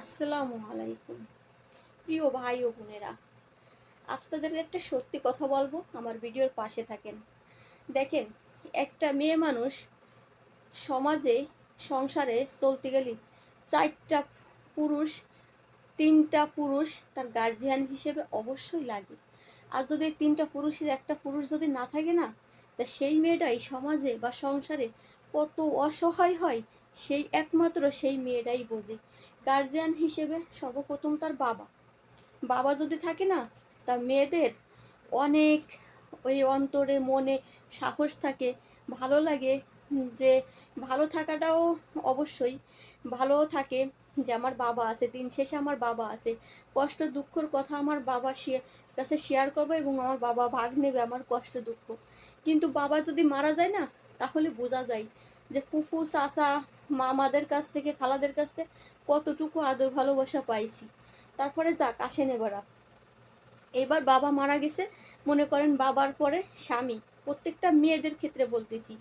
আসসালামু আলাইকুম। প্রিয় ভাই ও বোনেরা আপনাদের একটা সত্যি কথা বলব, আমার ভিডিওর পাশে থাকেন। দেখেন, একটা মেয়ে মানুষ সমাজে, সংসারে চলতে গেলে চারটা পুরুষ, তিনটা পুরুষ তার গার্জিয়ান হিসেবে অবশ্যই লাগে। আর যদি তিনটা পুরুষের একটা পুরুষ যদি না থাকে না, তা সেই মেয়েটাই সমাজে বা সংসারে কত অসহায় হয়, সেই একমাত্র সেই মেয়েটাই বোঝে। গার্জিয়ান হিসেবে সর্বপ্রথম তার বাবা। বাবা যদি থাকে না, তা মেয়েদের অনেক ওই অন্তরে মনে সাহস থাকে। ভালো লাগে যে ভালো থাকাটাও অবশ্যই। ভালোও থাকে যে আমার বাবা আছে, দিন শেষে আমার বাবা আছে। কষ্ট দুঃখর কথা আমার বাবা কাছে শেয়ার করব এবং আমার বাবা ভাগ নেবে আমার কষ্ট দুঃখ। কিন্তু বাবা যদি মারা যায় না তাহলে বোঝা যায় যে ফুফু চাচা, মামাদের কাছ থেকে, খালাদের কাছ থেকে কতটুকু আদর ভালোবাসা পাইছি। তারপরে যাক, আসেন এবার এবার বাবা মারা গেছে, মনে করেন বাবার পরে স্বামী। প্রত্যেকটা মেয়েদের ক্ষেত্রে বলতেছি,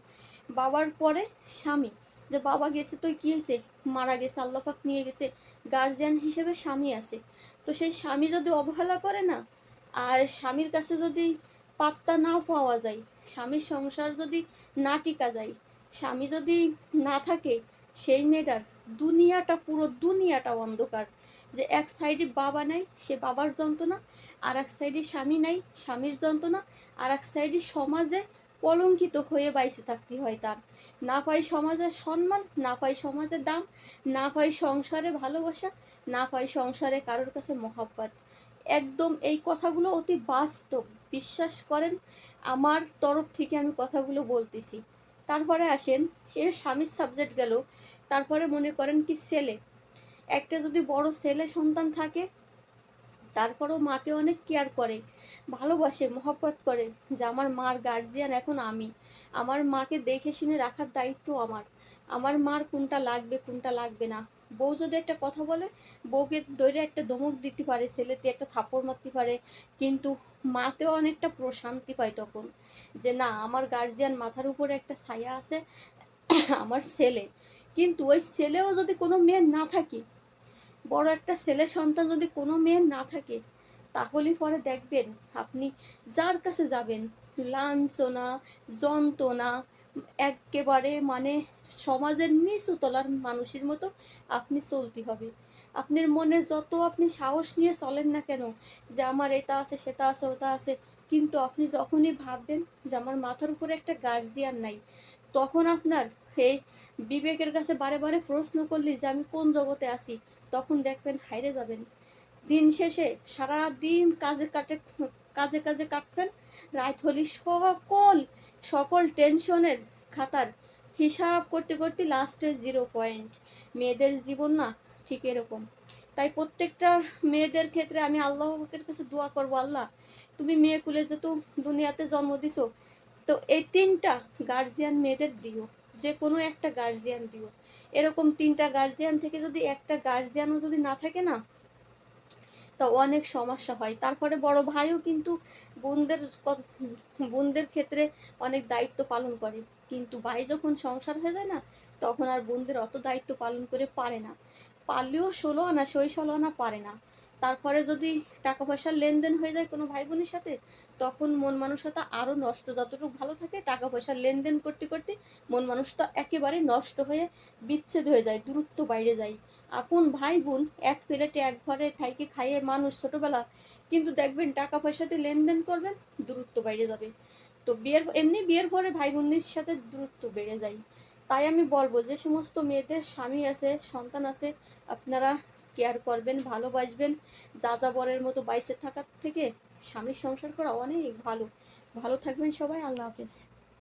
বাবার পরে স্বামী। যে বাবা গেছে, তো কি হয়েছে? মারা গেছে আল্লাপাক নিয়ে গেছে গার্জিয়ান হিসেবে স্বামী আছে। তো সেই স্বামী যদি অবহেলা করে না, আর স্বামীর কাছে যদি পাত্তা নাও পাওয়া যায়। স্বামীর সংসার যদি না টিকা যায়, স্বামী যদি না থাকে, সেই মেয়েটার দুনিয়াটা, পুরো দুনিয়াটা অন্ধকার। যে এক সাইডে বাবা নাই, সে বাবার যন্ত্রণা, আর এক সাইডে স্বামী নাই, স্বামীর যন্ত্রণা, আর এক সাইডে সমাজে কলঙ্কিত হয়ে বাইসে থাকতে হয় তার। না পাই সমাজের সম্মান, না পাই সমাজের দাম, না পাই সংসারে ভালোবাসা, না পাই সংসারে কারোর কাছে মহাব্বত। একদম এই কথাগুলো অতি বাস্তব। বিশ্বাস করেন, আমার তরফ থেকে আমি কথাগুলো বলতেছি। তারপরে আসেন, সে স্বামীর সাবজেক্ট গেল। তারপরে মনে করেন কি ছেলে? একটা যদি বড় ছেলে সন্তান থাকে তারপরও মাকে অনেক কেয়ার করে, ভালোবাসে, মহব্বত করে যে আমার মার গার্জিয়ান এখন আমি। আমার মাকে দেখে শুনে রাখার দায়িত্ব আমার। আমার মার কোনটা লাগবে কোনটা লাগবে না। বউ যদি একটা কথা বলে, বউকে দৈরে একটা দমক দিতে পারে, ছেলেতে একটা থাপড় মারতে পারে, কিন্তু মাতেও অনেকটা প্রশান্তি পায় তখন যে না, আমার গার্জিয়ান মাথার উপরে একটা ছায়া আছে, আমার ছেলে। কিন্তু ওই ছেলেও যদি কোনো মেয়ে না থাকে বড় একটা ছেলে সন্তান যদি কোনো মেয়ের না থাকে, তাহলে পরে দেখবেন আপনি যার কাছে যাবেন, লাঞ্ছনা, যন্ত্রণা, একেবারে মানে সমাজের নিচু তলার মানুষের মতো আপনি চলতে হবে। আপনার মনে যত আপনি সাহস নিয়ে চলেন না কেন যে আমার এটা আছে, সেটা আছে, ওটা আছে কিন্তু আপনি যখনই ভাববেন যে আমার মাথার উপরে একটা গার্জিয়ান নাই, তখন আপনার এই বিবেকের কাছে বারে বারে প্রশ্ন করলি যে আমি কোন জগতে আছি, তখন দেখবেন হাইরে যাবেন। দিন শেষে সারা দিন কাজে কাটে, কাজে কাজে কাটবেন, রাত হলি সকল সকল টেনশনের খাতার হিসাব করতে করতে লাস্টে জিরো পয়েন্ট মেয়েদের জীবন না ঠিক এরকম। তাই প্রত্যেকটা মেয়েদের ক্ষেত্রে আমি আল্লাহকের কাছে দোয়া করব, আল্লাহ, তুমি মেয়ে কুলে যেহেতু দুনিয়াতে জন্ম দিছো, তো এই তিনটা গার্জিয়ান মেয়েদের দিও, যে কোনো একটা গার্জিয়ান দিও। এরকম তিনটা গার্জিয়ান থেকে যদি একটা গার্জিয়ানও যদি না থাকে না, তা অনেক সমস্যা হয়। তারপরে বড় ভাইও কিন্তু বোনদের বোনদের ক্ষেত্রে অনেক দায়িত্ব পালন করে। কিন্তু ভাই যখন সংসার হয়ে যায় না, তখন আর বোনদের অত দায়িত্ব পালন করে পারে না। পারলেও ষোলো আনা, সই ষোলো আনা পারে না। তারপরে যদি টাকা পয়সার লেনদেন হয়ে যায় কোনো ভাই বোনের সাথে, তখন মন মানসিকতা আরও নষ্ট। যতটুকু ভালো থাকে টাকা পয়সার লেনদেন করতে করতে মন মানসিকতা একেবারে নষ্ট হয়ে বিচ্ছেদ হয়ে যায়, দূরত্ব বাইরে যায়। আপন ভাই বোন এক প্লেটে এক ঘরে থাইকে খাইয়ে মানুষ ছোটবেলা, কিন্তু দেখবেন টাকা পয়সাতে লেনদেন করবেন, দূরত্ব বাইরে যাবে। তো বিয়ের, এমনি বিয়ের পরে ভাই বোনদের সাথে দূরত্ব বেড়ে যায়। তাই আমি বলব যে সমস্ত মেয়েদের স্বামী আছে, সন্তান আছে, আপনারা কেয়ার করবেন, ভালোবাসবেন। যা যা বরের মতো বাইসে থাকার থেকে স্বামীর সংসার করা অনেক ভালো। ভালো থাকবেন সবাই, আল্লাহ হাফেজ।